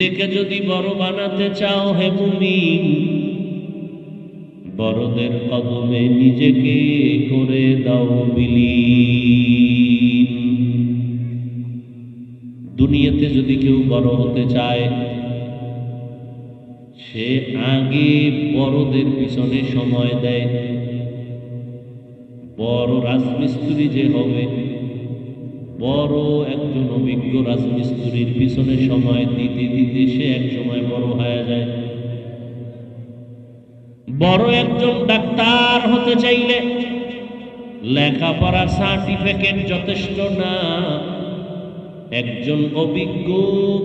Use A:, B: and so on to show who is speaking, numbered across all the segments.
A: নিজেকে যদি বড় বানাতে চাও হে মুমিন, বড়দের কদমে নিজেকে করে দাও বিলীন। দুনিয়াতে যদি কেউ বড় হতে চায়, সে আগে বড়দের পিছনে সময় দেয়। বড় রাজমিস্ত্রি যে হবে বড় একজন অভিজ্ঞ রাজমিস্ত্রির পিছনে সময় দিতে দিতে সে এক সময় বড় হয়ে যায়। বড় একজন ডাক্তার হতে চাইলে লেখাপড়ার সার্টিফিকেট যথেষ্ট না। একজন অভিজ্ঞ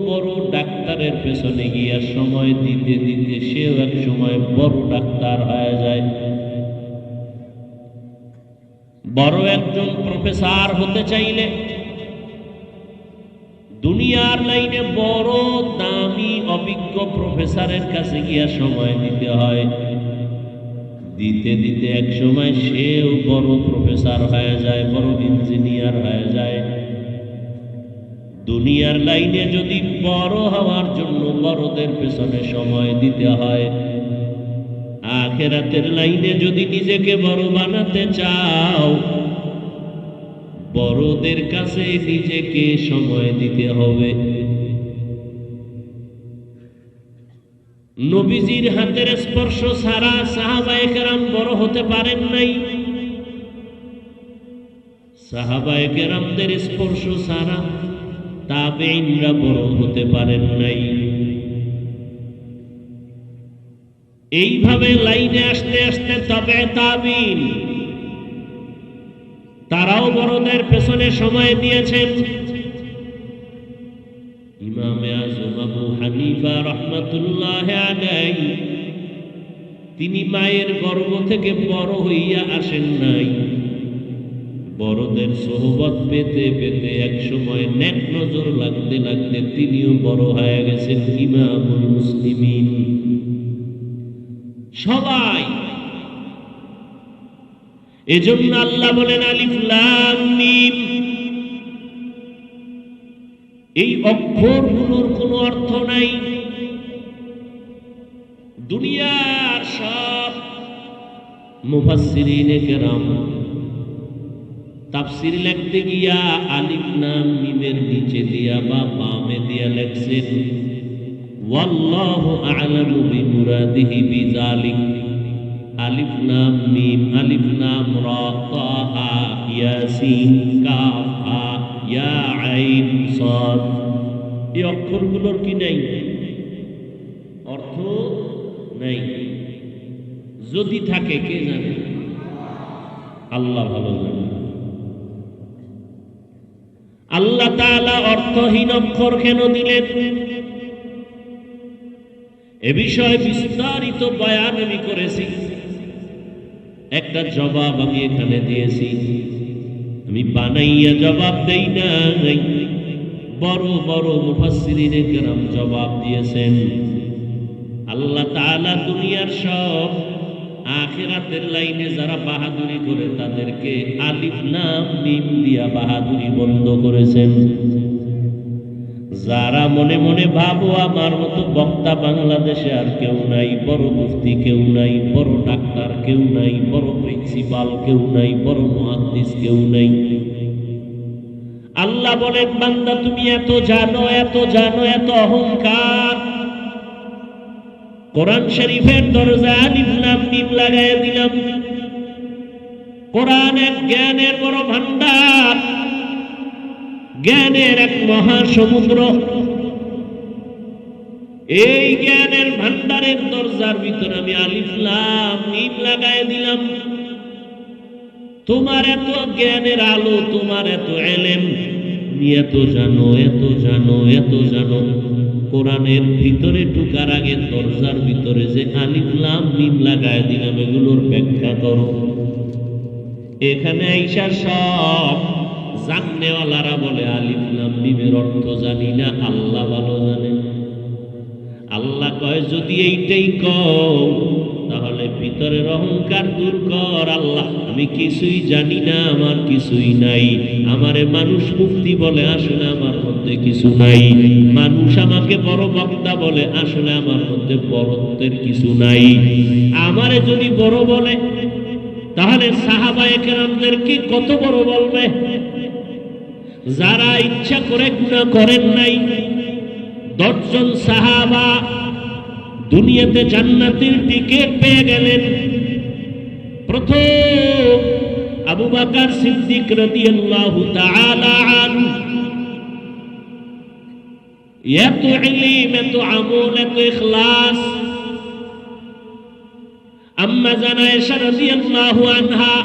A: বড় ডাক্তারের পেছনে গিয়া সময় দিতে দিতে সেও এক সময় বড় ডাক্তার হয়ে যায়। বড় একজন প্রফেসর হতে চাইলে দুনিয়ার লাইনে বড় দামি, অভিজ্ঞ প্রফেসরের কাছে গিয়া সময় দিতে হয়। দিতে দিতে এক সময় সেও বড় প্রফেসর হয়ে যায়, বড় ইঞ্জিনিয়ার হয়ে যায়। দুনিয়ার লাইনে যদি বড় হওয়ার জন্য বড়দের পেছনে সময় দিতে হয়, আখেরাতের লাইনে যদি নিজেকে বড় বানাতে চাও বড়দের কাছে নিজেকে সময় দিতে হবে। নবীজির হাতের স্পর্শ ছাড়া সাহাবায়ে কেরাম বড় হতে পারেন নাই। সাহাবায়ে কেরামদের স্পর্শ সারা তাবেইনরা বড় হতে পারেন নাই। এইভাবে লাইনে আসতে আসতে তবে তাবিন তারাও বড়দের পেছনে সময় দিয়েছেন। ইমামে আজম আবু হানিফা রহমতুল্লাহ তিনি মায়ের গর্ভ থেকে বড় হইয়া আসেন নাই। বড়দের সোহবত পেতে পেতে এক সময় নেক নজর লাগতে লাগতে তিনিও বড় হয়ে গেছেন ইমামুল মুসলিমিন। সবাই এজন্য আল্লাহ বলেন, আলিফ লাম মিম। এই অক্ষরগুলোর কোনো অর্থ নাই। দুনিয়ার সব মুফাসসিরিনে কেরাম তাফসির লিখতে গিয়া আলিফ নাম মিমের নিচে দিয়া বা বামে দিয়া লেখছেন, ওয়াল্লাহু আ'লামু বিমুরাদিহি বিযালিক। আলিফ নাম মিম, আলিফ তা, হা, ইয়াসিন কাফ হা ইয়া, আইন, সাদ। এই অক্ষরগুলোর কি নাই? অর্থ নাই। যদি থাকে, কে জানে? আল্লাহ ভালো জানে। আল্লাহ তাআলা অর্থহীন অক্ষর কেন দিলেন? এ বিষয়ে বিস্তারিত বয়ান আমি করেছি। একটা জবাব আমি এখানে দিয়েছি। আমি বানাইয়া জবাব দেই নাই। বড় বড় মুফাসসিরিনে কেরাম জবাব দিয়েছেন। আল্লাহ তাআলা দুনিয়ার সব আখিরাতের লাইনে যারা বাহাদুরি করে তাদেরকে আলিফ নাম মিম দিয়া বাহাদুরি বন্ধ করেছেন। যারা মনে মনে ভাবো আমার মতো বক্তা বাংলাদেশে আর কেউ নাই, বড় মুফতি কেউ নাই, বড় ডাক্তার কেউ নাই, বড় প্রিন্সিপাল কেউ নাই, বড় মহাদিস কেউ নাই। আল্লাহ বলেন, বান্দা, তুমি এত জানো এত জানো, এত অহংকার। কোরআন শরীফের দরজা আলিফ লাম মিম লাগায় দিলাম। কোরআন এক জ্ঞানের বড় ভান্ডার জ্ঞানের এক মহাসমুদ্র। এই জ্ঞানের ভান্ডারের দরজার ভিতরে আমি আলিফলাম মিম লাগায় দিলাম। তোমার এত জ্ঞানের আলো, তোমার এত এলেম এত জানো এত জানো এত জানো। কোরআনের ভিতরে ঢুকার আগে দরজার ভিতরে যে আলিফলাম মিম লাগায় দিলাম, এগুলোর ব্যাখ্যা করো। এখানে আইসা সব জাননেওয়ালারা বলে, আলিফ লাম মিমের অর্থ জানি না, আল্লাহ ভালো জানে। আল্লাহ কয়, যদি এইটাই তাহলে ভিতরের অহংকার দূর কর আল্লাহ। আমি কিছুই জানি না, আমার কিছুই নাই। আমারে মানুষ মুক্তি বলে আমার মধ্যে কিছু নাই। মানুষ আমাকে বড় বক্তা বলে, আসলে আমার মধ্যে বড়ত্বের কিছু নাই। আমারে যদি বড় বলে, তাহলে সাহাবা একরামদেরকে কত বড় বলবে? যারা ইচ্ছা করে গুণা করেন নাই, দশজন সাহাবা দুনিয়াতে জান্নাতের টিকিট পেয়ে গেলেন। প্রথম আবু বাকার সিদ্দিক রাদিয়াল্লাহু তাআলা আনহু। এত ইলম এত আমল এত ইখলাস। আম্মা জানা এসা রাদিয়াল্লাহু আনহা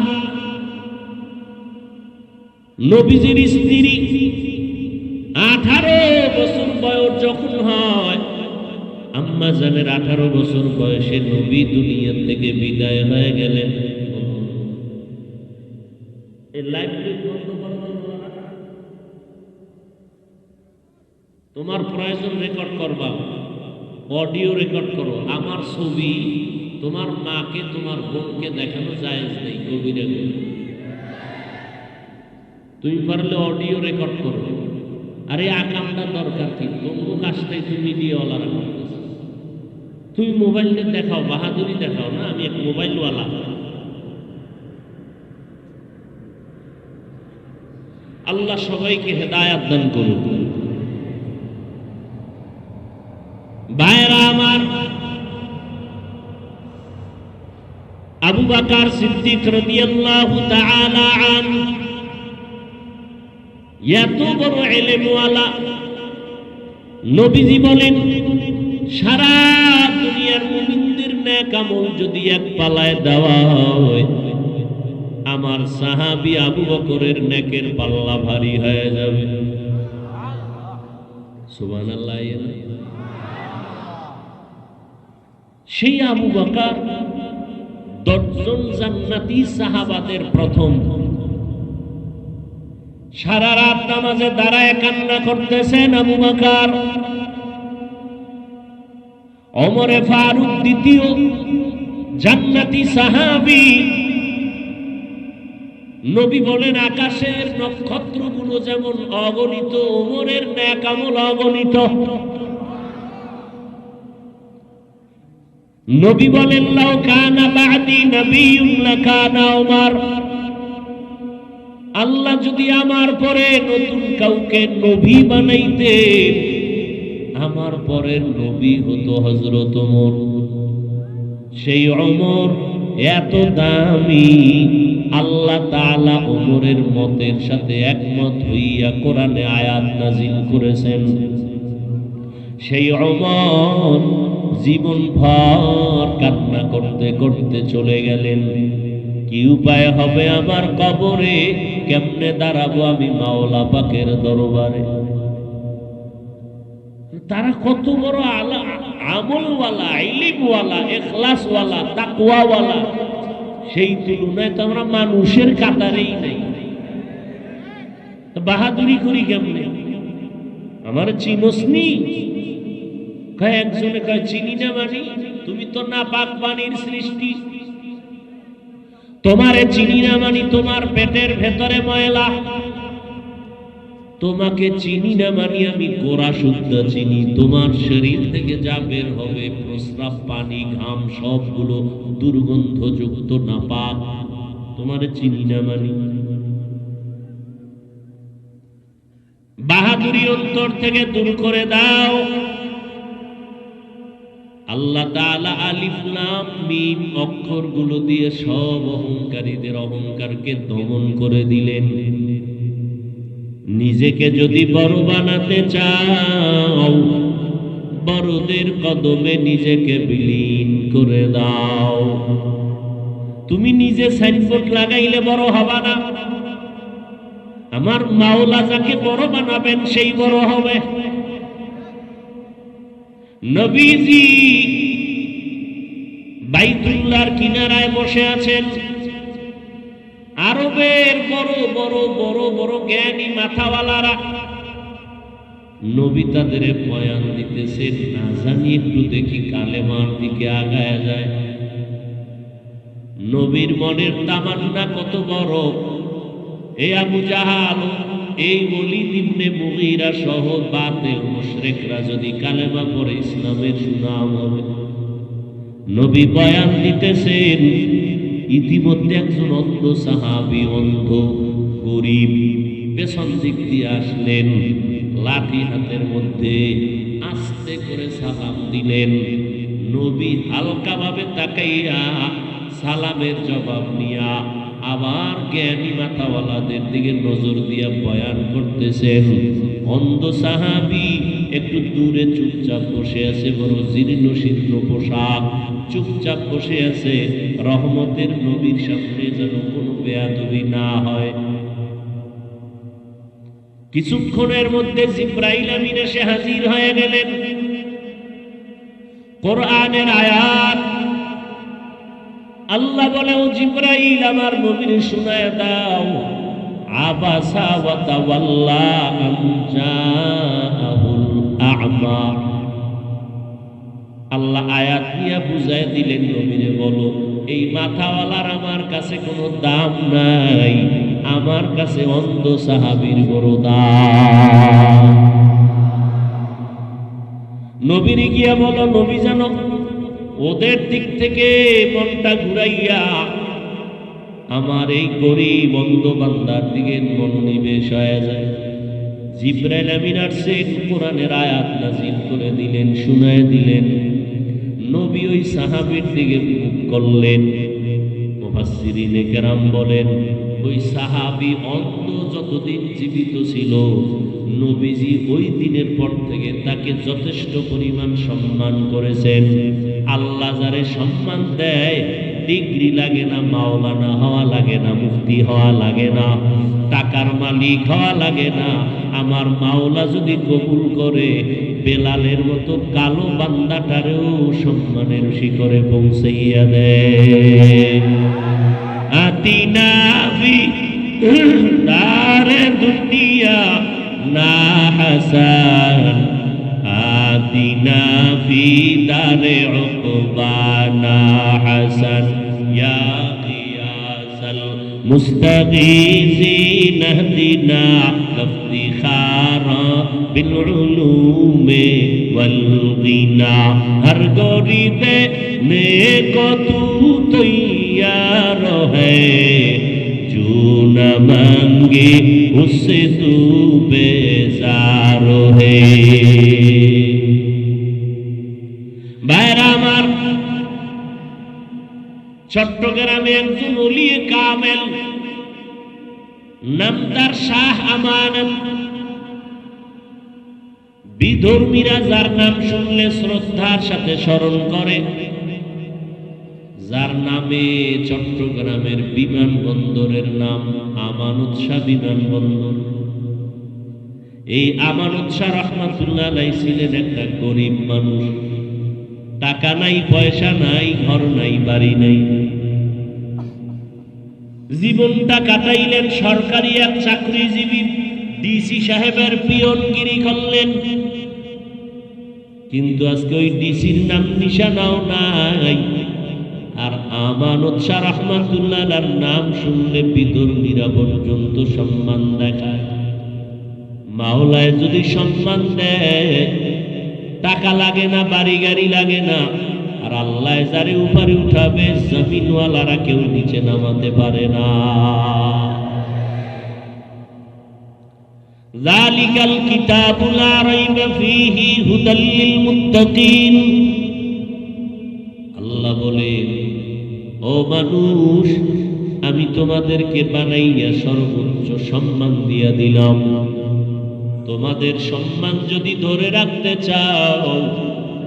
A: নবীজির স্ত্রী। আঠারো বছর বয়স যখন হয়, আম্মা জানের আঠারো বছর বয়সে নবী দুনিয়া থেকে বিদায় হয়ে গেলেন। তোমার প্রয়োজন রেকর্ড করবা অডিও রেকর্ড করো। আমার ছবি তোমার মাকে, তোমার বোনকে দেখানো যায় নেই গভীরে। তুমি পারলে অডিও রেকর্ড করো। আরে আকামটা দরকার কি? তবু কাজটাই তুমি মিডিয়াওয়ালারা করতেছ তুমি মোবাইলটা দেখাও, বাহাদুরি দেখাও না? আমি এক মোবাইলওয়ালা। আল্লাহ সবাইকে হেদায়াত দান করুন ভাইরা আমার, আবু বাকার সিদ্দিক রাদিয়াল্লাহু তাআলা আনহু এত বড় এলেমওয়ালা নবীজি বলেন, সারা দুনিয়ার মুমিনদের ন্যাক আমল যদি এক পালায় দেওয়া হয়, আমার সাহাবি আবু বকরের নেকের পাল্লা ভারী হয়ে যাবে। সেই আবু বকর দশজন জান্নাতি সাহাবাদের প্রথম সারা রাত নামাজে দাঁড়ায় কান্না করতেছেন আবু বাকার। অমরে ফারুক দ্বিতীয় জান্নাতি সাহাবি। নবী বলেন, আকাশের নক্ষত্রগুলো যেমন অগণিত, ওমরের ন্যাক আমল অগণিত। নবী বলেন, লাউ কানা বাদি নবিয়ুন, লাকানা ওমর। আল্লাহ যদি আমার পরে নতুন কাউকে নবী বানাইতে, আমার পরের নবী হতো হজরত ওমর। সেই অমর এত দামি, আল্লাহ তাআলা অমরের মতের সাথে একমত হইয়া কোরআনে আয়াত নাজিল করেছেন। সেই অমর জীবন ভর কান্না করতে করতে চলে গেলেন। কি উপায় হবে আমার কবরে? কেমনে দাঁড়াবো আমি মাওলা পাকের দরবারে? তারা কত বড় আলা আমলওয়ালা, ইলিমওয়ালা এখলাসওয়ালা তাকওয়াওয়ালা। সেই তুলনায় তো আমরা মানুষের কাতারেই নাই। বাহাদুরি করি কেমনে? আমার চিনসনি একজনে কয়, চিনি না মানি? তুমি তো না পাক বাণীর সৃষ্টি। তোমারে চিনি না মানি, তোমার পেটের ভেতরে ময়লা। তোমাকে চিনি না মানি, আমি গোড়া শুদ্ধ চিনি। তোমার শরীর থেকে যা বের হবে, প্রস্রাব, পানি, ঘাম, সবগুলো দুর্গন্ধযুক্ত না পাক তোমারে চিনি না মানি। বাহাদুরি অন্তর থেকে দূর করে দাও। আল্লাহ তাআলা আলিফ লাম মিম অক্ষরগুলো দিয়ে সব অহংকারীদের অহংকারকে দমন করে দিলেন। নিজেকে যদি বড় বানাতে চাও, বড়দের কদমে নিজেকে বিলীন করে দাও। তুমি নিজে সাইনবোর্ড লাগাইলে বড় হবা না। আমার মাওলা যাকে বড় বানাবেন, সেই বড় হবে। নবীজি বাইতুল্লার কিনারায় বসে আছেন। আরবের বড় বড় বড় বড় জ্ঞানী মাথাওয়ালারা। নবী তাদের বয়ান দিতেছেন, না জানি, একটু দেখি কালেমার দিকে আগায় যায়। নবীর মনের তামান্না কত বড়। এ আবু জাহাল এই ওলিদ ইবনে মুগীরা সহ বাতিল মুশরিকরা যদি কালেমা পড়ে ইসলামের সুনাম হবে। নবী বয়ান দিতেছেন, ইতিমধ্যে একজন অন্ধ সাহাবি, অন্ধ গরিব, পেছন দিক দিয়ে আসলেন, লাঠি হাতের মধ্যে আস্তে করে সালাম দিলেন। নবী হালকাভাবে তাকাইয়া সালামের জবাব নিয়া আবার জ্ঞানী মাথাওয়ালাদের দিকে নজর দিয়া বয়ান করতেছেন। অন্ধ সাহাবি একটু দূরে চুপচাপ বসে আছে, বড় জীর্ণ শীর্ণ পোশাক। চুপচাপ বসে আছে, রহমতের নবীর সামনে যেন কোনো বেয়াদবি না হয়। কিছুক্ষণের মধ্যে জিব্রাইল আমিন এসে হাজির হয়ে গেলেন। কোরআনের আয়াত আল্লাহ বলে, ও জিব্রাইল, আমার নবীর শোনায় দাও। আবাসা ওয়া তাওয়াল্লা আন জাআহুল আ'মা। আল্লাহ আয়াত নিয়ে বুঝায় দিলেন, নবীরে বলো, এই মাথাওয়ালার আমার কাছে কোনো দাম নাই। আমার কাছে অন্ধ সাহাবীর বড় দাম। নবীরে গিয়া বলো, নবী জানো ওদের দিক থেকে মনটা ঘুরাইয়া আমার এই গরিব অন্ধ বান্দার দিকে মনোনিবেশ হয়ে যায়। জিব্রাইল আমিন আসছেন কোরআনের আয়াত নাজিল করে দিলেন, শুনায় দিলেন। নবী ওই সাহাবির দিকে মুখ করলেন। মুফাসসিরিনে কেরাম বলেন, ওই সাহাবী অন্ধ যতদিন জীবিত ছিল, নবীজি ওই দিনের পর থেকে তাকে যথেষ্ট পরিমাণ সম্মান করেছেন। আল্লাহ যারে সম্মান দেয়, ডিগ্রি লাগে না, মাওলানা হওয়া লাগে না, মুফতি হওয়া লাগে না, টাকার মালিক হওয়া লাগে না, আমার মাওলা যদি কবুল করে, বেলালের মতো কালো বান্দাটারেও সম্মানের শিখরে পৌঁছাইয়া দেয়। تنا في دار دنیا نا حسان آتنا في دار عقبا نا حسن يا غياث المستغيثين اهدنا كافتخارا بالعلوم والغنى هر غريب نیک تو تئی किया रहे जो न मांगे उससे বাইরামার চট্টগ্রামে একজন অলিয়ে কামেল নাম শাহ আমানত বিধর্মীরা যার নাম শুনলে শ্রদ্ধার সাথে স্মরণ করে। যার নামে চট্টগ্রামের বিমানবন্দরের নাম আমানত শাহ বিমানবন্দর। এই আমানত শাহ রহমাতুল্লাহ আলাই ছিলেন একটা গরিব মানুষ। টাকা নাই, পয়সা নাই, ঘর নাই, বাড়ি নাই। জীবনটা কাটাইলেন সরকারি এক চাকরিজীবী, ডিসি সাহেবের পিয়নগিরি করলেন। কিন্তু আজকে ওই ডিসির নাম নিশানাও নাই। আর আমানত শাহ রহমাতুল্লাহ নাম শুনলে বিদর্মীরা পর্যন্ত সম্মান দেখায়। মাওলায় যদি সম্মান দেয়, টাকা লাগে না, বাড়ি গাড়ি লাগে না, আর আল্লাহ যারে উপরে উঠাবে, জমিনওয়ালারা কেউ নিচে নামাতে পারে না। জালিকাল কিতাবু লা রাইবা ফীহি হুদাল লিল মানুষ, আমি তোমাদেরকে বানাইয়া সর্বোচ্চ সম্মান দিয়া দিলাম। তোমাদের সম্মান যদি ধরে রাখতে চাও,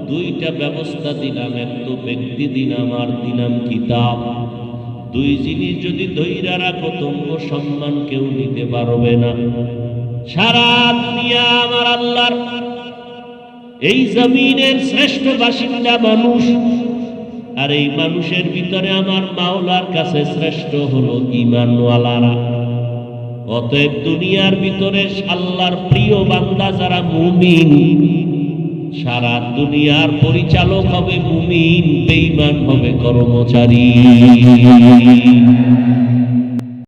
A: দুইটা ব্যবস্থা দিলাম, এক তো ব্যক্তি দিলাম, আর দিলাম কিতাব। দুই জিনিস যদি ধৈরা রাখো, তোমার সম্মান কেউ নিতে পারবে না। সারা দুনিয়া আমার আল্লাহর। এই জমিনের শ্রেষ্ঠ বাসিন্দা মানুষ আর এই মানুষের ভিতরে আমার মাওলার কাছে শ্রেষ্ঠ হলো ইমানওয়ালারা অতএব দুনিয়ার ভিতরে আল্লাহর প্রিয় বান্দা যারা মুমিন, সারা দুনিয়ার পরিচালক হবে মুমিন বেইমান হবে কর্মচারী।